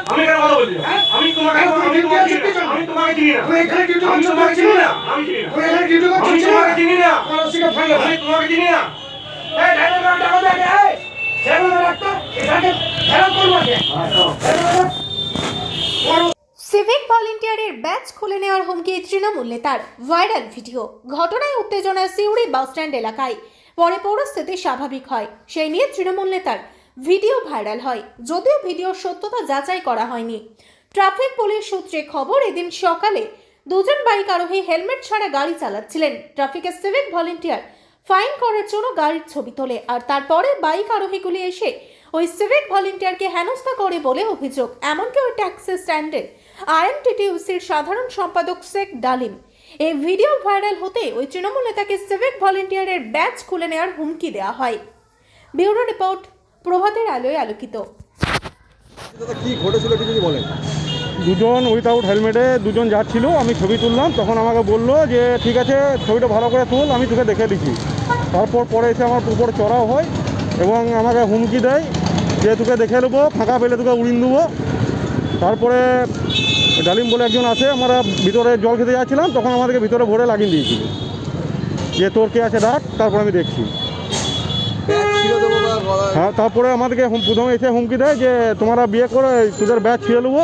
আমি কেন কথা বলছি? আমি তোমাকে তুমি আমি তোমাকে? আমি তোমাকে চিনি না। তুমি এখানে ডিউটি করছ তোমাকে চিনি না। আমি চিনি। এই ড্রাইভার ডাকো দেখে, ভলেন্টিয়ারের ব্যাচ খুলে নেওয়ার হুমকি তৃণমূল নেতার ভাইরাল ভিডিও। ঘটনায় উত্তেজনা সিউড়ি বাসস্ট্যান্ড এলাকায়। পরে পরিস্থিতি স্বাভাবিক হয়। সেই নিয়ে তৃণমূল নেতার ভিডিও ভাইরাল হয়। যদিও ভিডিওর সত্যতা যাচাই করা হয়নি। ট্রাফিক পুলিশ সূত্রে খবর, এদিন সকালে দুজন বাইক আরোহী হেলমেট ছাড়া গাড়ি চালাচ্ছিলেন। ট্রাফিকের সিভিক ভলেন্টিয়ার ফাইন করার জন্য গাড়ির ছবি তোলে আর তারপরে বাইক আরোহীগুলি এসে ওই সিভিক ভলেন্টিয়ারকে হেনস্থা করে বলে অভিযোগ। এমনকি ওই ট্যাক্সি স্ট্যান্ডের আইএনটিটিউসির সাধারণ সম্পাদক শেখ ডালিম। এই ভিডিও ভাইরাল হতে ওই তৃণমূল নেতাকে সিভিক ভলেন্টিয়ারের ব্যাচ খুলে নেওয়ার হুমকি দেওয়া হয়। ব্যুরো রিপোর্ট প্রভাতের আলোয় আলোকিত। কি ঘটেছিল একটু যদি বলেন। দুজন উইথাউট হেলমেটে দুজন যাচ্ছিল আমি ছবি তুললাম তখন আমাকে বলল যে ঠিক আছে ছবিটা ভালো করে তুল আমি তোকে দেখে দিচ্ছি। তারপর পরে এসে আমার উপর চড়াও হয় এবং আমাকে হুমকি দেয় যে তোকে দেখে নেব ফাঁকা পেলে তোকে উড়িয়ে দেবো। তারপরে ডালিম বলে একজন আছে আমরা ভিতরে জল খেতে যাচ্ছিলাম তখন আমাদেরকে ভিতরে ভরে লাগিয়ে দিয়েছিল। যে তোর কে আছে ডাক তারপর আমি দেখছি। ব্যাগ হ্যাঁ তারপরে আমাদেরকে প্রথমে এসে হুমকি দেয় যে তোমরা বিয়ে করে তোদের ব্যাচ ছিঁড়ে নেব।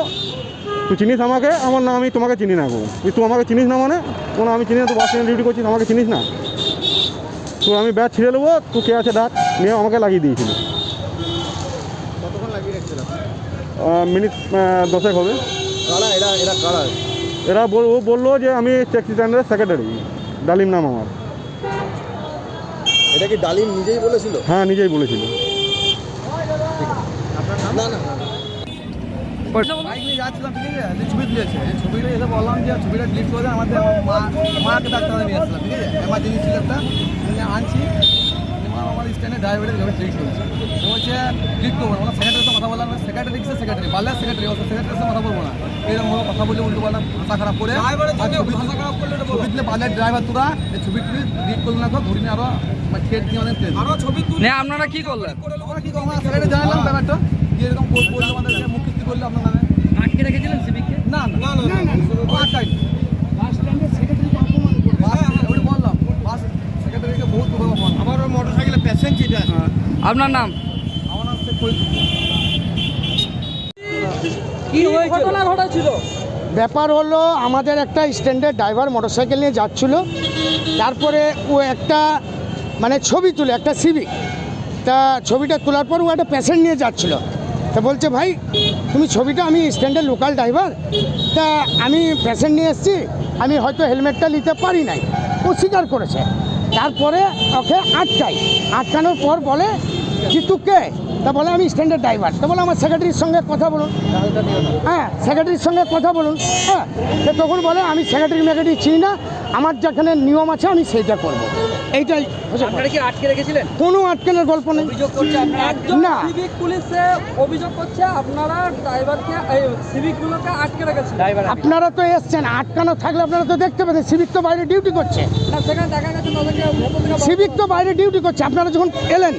তুই চিনিস আমাকে? আমার না আমি তোমাকে চিনি না গো। তুই তুই আমাকে চিনিস না মানে? কোনো আমি চিনি না তুই বাস স্ট্যান্ডে ডিউটি করছিস আমাকে চিনিস না। তো আমি ব্যাচ ছিঁড়ে নেব তুই কে আছে ডাক? নিয়ে আমাকে লাগিয়ে দিয়েছিল। মিনিট দশেক হবে। কারা? এরা এরা কারা? এরা বল- ও বলল যে আমি ট্যাক্সি স্ট্যান্ডের সেক্রেটারি ডালিম নাম আমার। এটা কি ডালিম নিজেই বলেছিল? হ্যাঁ নিজেই বলেছিল। না না না বাইক নিয়ে যাচ্ছিলাম ঠিক আছে? ছবি তুলেছে এসে বললাম যে ছবিটা ডিলিট করে আমাদের মা মাকে ডাক্তার নিয়ে আসলাম ঠিক আছে? এমার্জেন্সি একটা আনছি। তো করব না। সেক্রেটারির সাথে কথা বললাম সেক্রেটারি কিসে সেক্রেটারি বাল্লার সেক্রেটারি ওর সেক্রেটারির সাথে কথা বলব না। এরকম ভাবে কথা বলে উল্টো পাল্টা ভাষা খারাপ করে আর ছবি ছবি তুলে বাল্লার ড্রাইভার তোরা এই ছবি তুলে ডিলিট করল না তো ধরি আরও ঠেট দিয়ে আমাদের ছবি নে আপনারা কি করলেন? কি সেক্রেটারি জানালাম ব্যাপারটা যে এরকম বল- বলল আমাদের মুখ কিস্তি করল আপনার নামে। আটকে রেখেছিলেন সিভিককে না না না না বাস টাইম বাস স্ট্যান্ডে সেক্রেটারিকে অপমান করে ওই বললাম বাস সেক্রেটারিকে বহুত বড় অপমান আমার ওই মোটরসাইকেলে প্যাসেঞ্জার আছে আপনার নাম? কি ঘটনা ঘটেছিল? ব্যাপার হলো আমাদের একটা স্ট্যান্ডার্ড ড্রাইভার মোটরসাইকেল নিয়ে যাচ্ছিল। তারপরে ও একটা মানে ছবি তুলে একটা সিভিক তা ছবিটা তোলার পর ও একটা পেশেন্ট নিয়ে যাচ্ছিল। তা বলছে ভাই তুমি ছবিটা আমি স্ট্যান্ডের লোকাল ড্রাইভার তা আমি পেশেন্ট নিয়ে এসেছি। আমি হয়তো হেলমেটটা নিতে পারি নাই। ও স্বীকার করেছে। তারপরে ওকে আটকাই। আটকানোর পর বলে যে তুকে তা বলে, আমি স্ট্যান্ডার্ড ড্রাইভার তা বলে, আমার সেক্রেটারির সঙ্গে কথা বলুন। হ্যাঁ সেক্রেটারির সঙ্গে কথা বলুন। হ্যাঁ তখন বলে, আমি সেক্রেটারি মেক্রেটারি চিনি না। আমার যেখানে নিয়ম আছে, আমি সেইটা করব। এইটাই। আপনারা কি আটকে রেখেছিলেন? কোনো আটকানোর গল্প নেই। অভিযোগ করছে আপনারা? একজন না। সিভিক পুলিশে অভিযোগ করছে আপনারা ড্রাইভারকে সিভিক গুলোকে আটকে রেখেছেন ড্রাইভার আপনারা তো এসছেন আটকানো থাকলে আপনারা তো দেখতে পেতেন সিভিক তো বাইরে ডিউটি করছে। না সেখানে দেখা গেছে তাদেরকে সিভিক তো বাইরে ডিউটি করছে। আপনারা যখন এলেন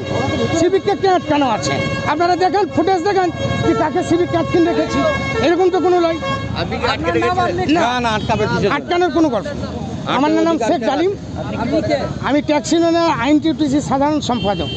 সিভিককে কে আটকানো আছে? আপনারা দেখেন ফুটেজ দেখেন যে তাকে সিভিক আটকিন রেখেছি। এরকম তো কোনো নয় না। না আটকাবে আটকানোর কোনো গল্প নেই। আমার নাম শেখ ডালিম আমি ট্যাক্সি আইন টিউটিসি সাধারণ সম্পাদক।